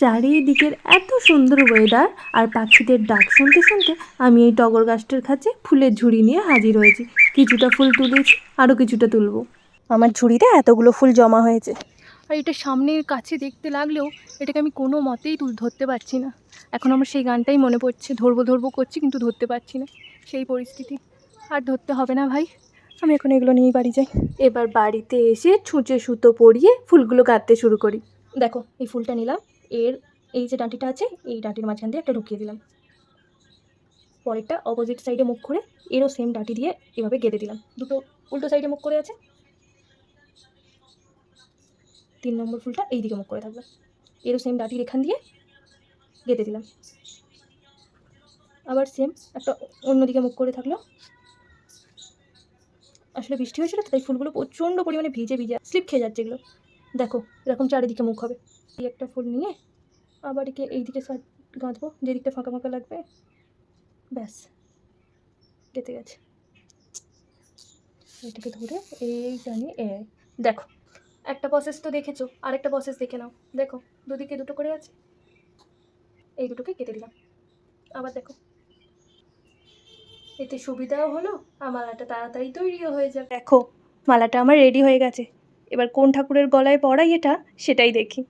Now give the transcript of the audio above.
চারিদিকের এত সুন্দর ওয়েদার আর পাখিদের ডাক শুনতে শুনতে আমি এই টগর গাছটার কাছে ফুলের ঝুড়ি নিয়ে হাজির হয়েছি। কিছুটা ফুল তুলেছি আরও কিছুটা তুলবো। আমার ঝুড়িতে এতগুলো ফুল জমা হয়েছে। আর এটা সামনের কাছে দেখতে লাগলেও এটাকে আমি কোনো মতেই তুল ধরতে পারছি না। এখন আমার সেই গানটাই মনে পড়ছে। ধরবো ধরবো করছি কিন্তু ধরতে পারছি না। সেই পরিস্থিতি। আর ধরতে হবে না ভাই। আমি এখন এগুলো নিয়েই বাড়ি যাই। এবার বাড়িতে এসে ছুঁচে সুতো পরিয়ে ফুলগুলো গাঁথতে শুরু করি। দেখো এই ফুলটা নিলাম। এর, এই যে ডাঁটিটা আছে, এই ডাঁটির মাঝখান দিয়ে একটা ঢুকিয়ে দিলাম। পরেরটা অপোজিট সাইডে মুখ করে এরও সেম ডাঁটি দিয়ে এভাবে গেঁথে দিলাম। দুটো উল্টো সাইডে মুখ করে আছে। তিন নম্বর ফুলটা এই দিকে মুখ করে থাকবে। এরও সেম ডাঁটির এখান দিয়ে গেঁথে দিলাম। আবার সেম একটা অন্যদিকে মুখ করে থাকল। আসলে বৃষ্টি হয়েছিল তাই ফুলগুলো প্রচণ্ড পরিমাণে ভিজে ভিজে স্লিপ খেয়ে যাচ্ছে এগুলো। দেখো, এরকম চারিদিকে মুখ হবে। এই একটা ফুল নিয়ে আবার একে এই দিকে সাইড গাঁথবো, যেদিকটা ফাঁকা ফাঁকা লাগবে, ব্যাস, কেটে গেছে। এটাকে ধরে এই টানে এ, দেখো, একটা প্রসেস তো দেখেছ, আরেকটা প্রসেস দেখে নাও। দেখো, দুদিকে দুটো করে আছে, এই দুটোকে কেটে দিলাম। আবার দেখো, এতে সুবিধাও হলো আর মালাটা তাড়াতাড়ি তৈরিও হয়ে যাবে। দেখো, মালাটা আমার রেডি হয়ে গেছে। এবার কোন ঠাকুরের গলায় পড়াই এটা সেটাই দেখি।